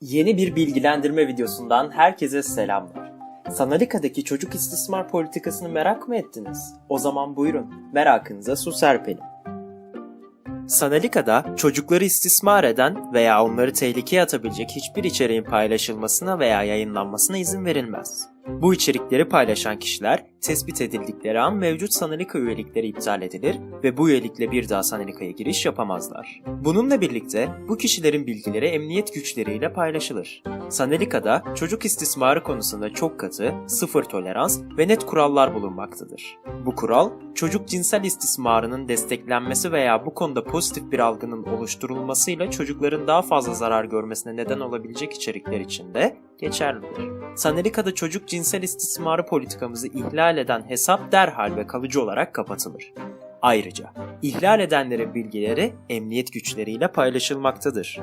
Yeni bir bilgilendirme videosundan herkese selamlar. Sanalika'daki çocuk istismar politikasını merak mı ettiniz? O zaman buyurun, merakınıza su serpelim. Sanalika'da çocukları istismar eden veya onları tehlikeye atabilecek hiçbir içeriğin paylaşılmasına veya yayınlanmasına izin verilmez. Bu içerikleri paylaşan kişiler tespit edildikleri an mevcut Sanalika üyelikleri iptal edilir ve bu üyelikle bir daha Sanalika'ya giriş yapamazlar. Bununla birlikte bu kişilerin bilgileri emniyet güçleriyle paylaşılır. Sanalika'da çocuk istismarı konusunda çok katı, sıfır tolerans ve net kurallar bulunmaktadır. Bu kural, çocuk cinsel istismarının desteklenmesi veya bu konuda pozitif bir algının oluşturulmasıyla çocukların daha fazla zarar görmesine neden olabilecek içerikler için de geçerlidir. Sanalika'da çocuk cinsel istismarı politikamızı ihlal eden hesap derhal ve kalıcı olarak kapatılır. Ayrıca ihlal edenlerin bilgileri emniyet güçleriyle paylaşılmaktadır.